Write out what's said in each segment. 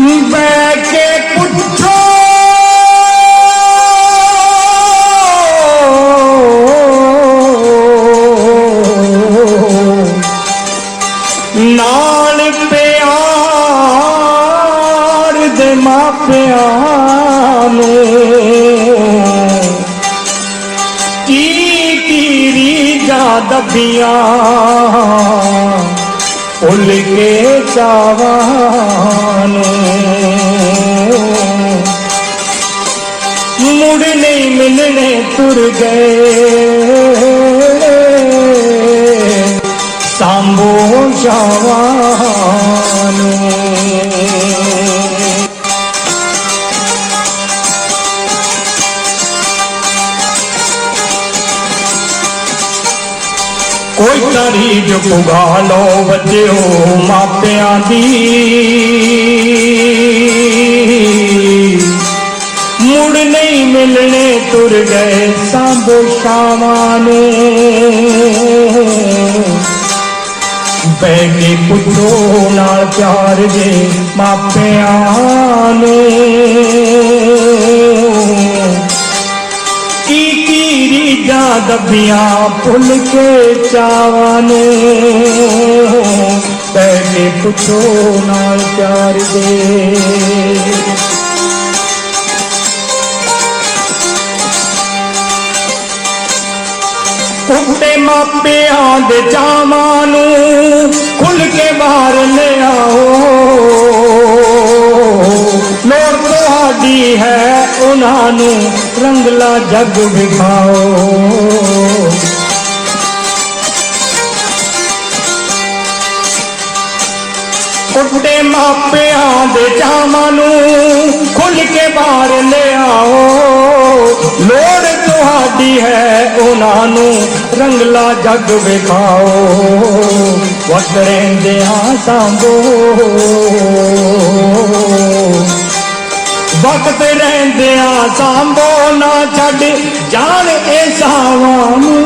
ਬੈ ਕੇ ਪੁੱਛੋ ਨਾਲ ਪਿਆਰ ਦੇ ਮਾਪਿਆਂ ਨੂੰ ਕੀ ਕੀਰੀ ਜਾ ਦਬੀਆਂ ਭੁੱਲ ਕੇ ਚਾਵਾਂ ਮੁੜ ਨਹੀਂ ਮਿਲਣੇ ਤੁਰ ਗਏ। ਸਾਂਭੋ ਸ਼ਾਵਾਂ ਕੋਈ ਤਾਰੀਜ ਪੁਗਾ ਲੋ ਬੱਚਿਓ ਮਾਪਿਆਂ ਦੀ। ਮੁੜ ਨਹੀਂ ਮਿਲਣੇ ਤੁਰ ਗਏ ਸਾਂਭੋ ਸ਼ਾਮਾਂ ਨੂੰ। ਬੈ ਕੇ ਪੁੱਛੋ ਨਾਲ ਪਿਆਰ ਦੇ ਮਾਪਿਆਂ ਦੱਬੀਆਂ ਭੁੱਲ ਕੇ ਚਾਵਾਂ ਨੂੰ। ਬੈ ਪੁੱਛੋ ਨਾਲ ਪਿਆਰ ਦੇ। ਕੁੱਤੇ ਮਾਪਿਆਂ ਦੇ ਚਾਵਾਂ ਨੂੰ ਨੂੰ ਰੰਗਲਾ ਜੱਗ ਵਿਖਾਓ। ਕੁੱਤੇ ਮਾਪਿਆਂ ਦੇ ਚਾਵਾਂ ਨੂੰ ਖੁੱਲ ਕੇ ਬਾਹਰ ਲਿਆਓ। ਲੋੜ ਤੁਹਾਡੀ ਹੈ ਉਹਨਾਂ ਨੂੰ ਰੰਗਲਾ ਜੱਗ ਵਿਖਾਓ। ਵਕਤ ਰਹਿੰਦਿਆਂ ਸਾਂਭੋ। ਵਕਤ ਰਹਿੰਦਿਆਂ ਸਾਂਭੋ ਨਾ ਛੱਡ, ਜਾਣ ਇਹ ਸਾਵਾਂ ਨੂੰ।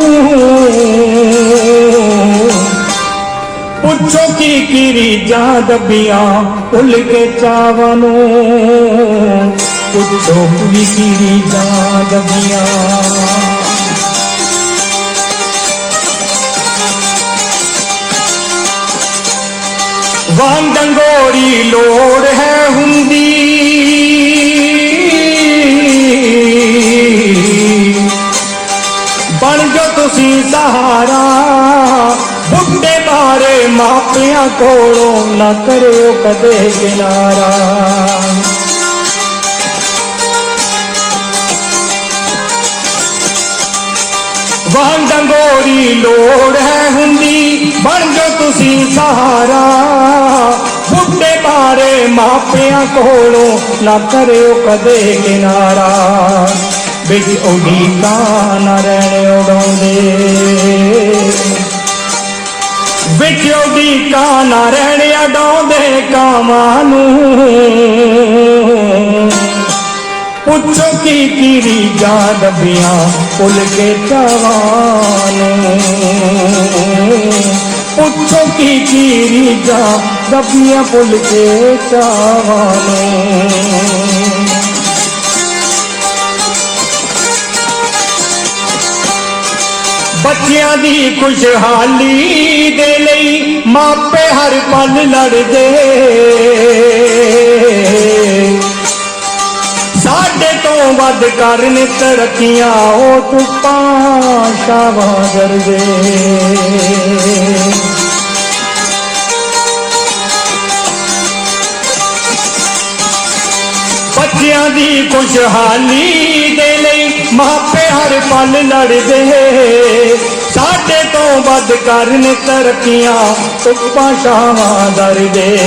ਪੁੱਛੋ ਕੀ ਕੀਰੀ ਜਾਂ ਦੱਬੀਆਂ ਭੁੱਲ ਕੇ ਚਾਵਾਂ ਨੂੰ। ਪੁੱਛੋ ਕੀ ਕੀਰੀ ਜਾਂ ਦੱਬੀਆਂ। ਵਾਂ ਲੋੜ ਬਣ ਤੁਸੀਂ ਸਹਾਰਾ। ਬੁੱਢੇ ਮਾਰੇ ਮਾਪਿਆਂ ਕੋਲੋਂ ਨਾ ਕਰਿਓ ਕਦੇ ਕਿਨਾਰਾ। ਵਾਂ ਡੰਗੋਰੀ ਲੋੜ ਹੈ ਹੁੰਦੀ, ਬਣ ਜੋ ਤੁਸੀਂ ਸਹਾਰਾ। ਬੁੱਢੇ ਮਾਰੇ ਮਾਪਿਆਂ ਕੋਲੋਂ ਨਾ ਕਰਿਓ ਕਦੇ ਕਿਨਾਰਾ। ਵਿੱਚ ਉਡੀਕਾਂ ਨਾ ਰਹਿਣ ਉਡਾਉਂਦੇ। ਵਿੱਚ ਉਡੀਕਾਂ ਨਾ ਰਹਿਣ ਉਡਾਉਂਦੇ ਕਾਮਾਂ ਨੂੰ। ਪੁੱਛੋ ਕੀ ਕੀ ਰੀਜਾਂ ਦੱਬੀਆਂ ਭੁੱਲ ਕੇ ਚਾਵਾਂ ਪੁੱਛੋ ਕੀ ਕੀ ਜਾ ਦੱਬੀਆਂ ਭੁੱਲ ਕੇ ਚਾਵਾਂ ਬੱਚਿਆਂ ਦੀ ਖੁਸ਼ਹਾਲੀ ਦੇ ਲਈ ਮਾਪੇ ਹਰ ਪਲ ਲੜਦੇ। ਸਾਡੇ ਤੋਂ ਵੱਧ ਕਰਨ ਤਰੱਕੀਆਂ ਉਹ ਤੁਪਾਂ ਸ਼ਾਵਾਂ ਜਰਦੇ ਬੱਚਿਆਂ ਦੀ ਖੁਸ਼ਹਾਲੀ ਦੇ ਲਈ ਮਾਪੇ ਹਰ ਪਲ ਲੜਦੇ ਸਾਡੇ ਤੋਂ ਵੱਧ ਕਰਨ ਤਰੱਕੀਆਂ ਤੁਪਾਂ ਸ਼ਾਵਾਂ ਦਰਦੇ।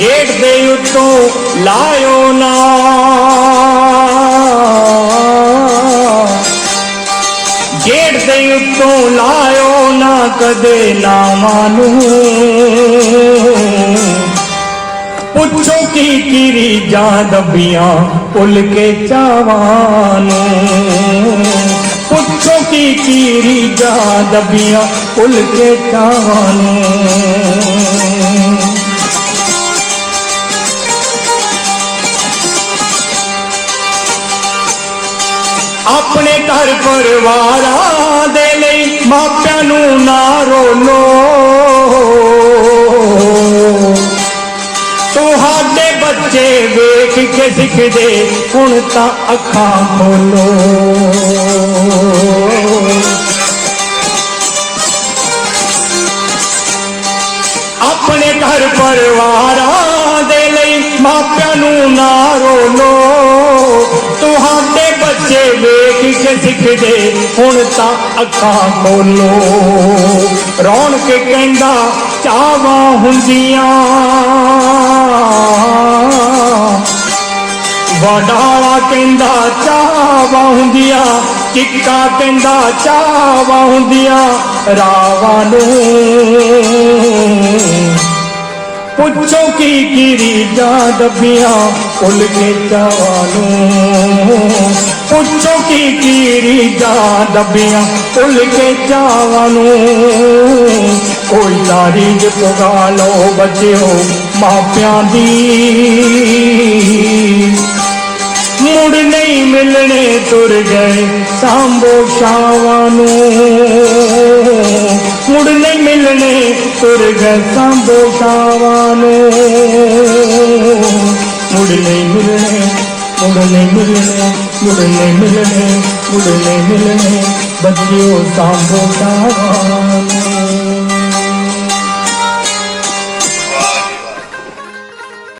ਗੇਟ ਦੇ ਉੱਤੋਂ ਲਾਇਓ ਨਾ। ਗੇਟ ਦੇ ਉੱਤੋਂ ਲਾਇਓ ਨਾ ਕਦੇ ਨਾਮਾਂ ਨੂੰ। ਪੁੱਛੋ ਕੀ ਕੀਰੀ ਜਾਂ ਦੱਬੀਆਂ ਭੁੱਲ ਕੇ ਚਾਵਾਂ ਨੂੰ। ਪੁੱਛੋ ਕੀ ਕੀਰੀ ਜਾਂ ਦੱਬੀਆਂ ਭੁੱਲ ਕੇ ਚਾਵਾਂ ਆਪਣੇ ਘਰ ਪਰਿਵਾਰਾਂ ਦੇ ਲਈ ਮਾਪਿਆਂ ਨੂੰ ਨਾ ਰੋਲੋ। ਬੱਚੇ ਵੇਖ ਕੇ ਸਿੱਖਦੇ ਹੁਣ ਤਾਂ ਅੱਖਾਂ ਖੋਲੋ। ਆਪਣੇ ਘਰ ਪਰਿਵਾਰਾਂ ਦੇ ਲਈ ਮਾਪਿਆਂ ਨੂੰ ਨਾ ਰੋਲੋ। ਤੁਹਾਡੇ ਬੱਚੇ ਵੇਖ ਕੇ ਸਿੱਖਦੇ ਹੁਣ ਤਾਂ ਅੱਖਾਂ ਖੋਲੋ। ਰੌਣਕ ਕਹਿੰਦਾ ਚਾਵਾਂ ਹੁੰਦੀਆਂ। ਵਡਾਲਾ ਕਹਿੰਦਾ ਚਾਵਾ ਹੁੰਦੀਆਂ ਕਿੱਕਾ ਕਹਿੰਦਾ ਚਾਵਾ ਹੁੰਦੀਆਂ, ਰਾਵਾਂ ਨੂੰ। ਪੁੱਛੋ ਕੀ ਕੀ ਜਾਂ ਡੱਬੀਆਂ, ਭੁੱਲ ਕੇ ਚਾਵਾਂ ਨੂੰ। ਪੁੱਛੋ ਕੀ ਕੀ ਜਾਂ ਡੱਬੀਆਂ, ਭੁੱਲ ਕੇ ਚਾਵਾਂ ਨੂੰ। ਕੋਈ ਤਾਰੀਖ ਪੁਗਾ ਲਓ, ਬੱਚਿਓ, ਮਾਪਿਆਂ ਦੀ। ਮੁੜ ਨਹੀਂ ਮਿਲਣੇ ਤੁਰ ਗਏ ਸਾਂਭੋ ਸ਼ਾਵਾਂ ਨੂੰ ਮੁੜ ਨਹੀਂ ਮਿਲਣੇ ਤੁਰ ਗਏ ਸਾਂਭੋ ਸ਼ਾਵਾਂ ਨੂੰ ਮੁੜ ਨਹੀਂ ਮਿਲਣੇ ਮੁੜ ਨਹੀਂ ਮਿਲਣੇ ਮੁੜ ਨਹੀਂ ਮਿਲਣੇ ਮੁੜ ਨਹੀਂ ਮਿਲਣੇ ਬੱਚਿਓ ਸਾਂਭੋ ਸ਼ਾਵਾਂ ਨੂੰ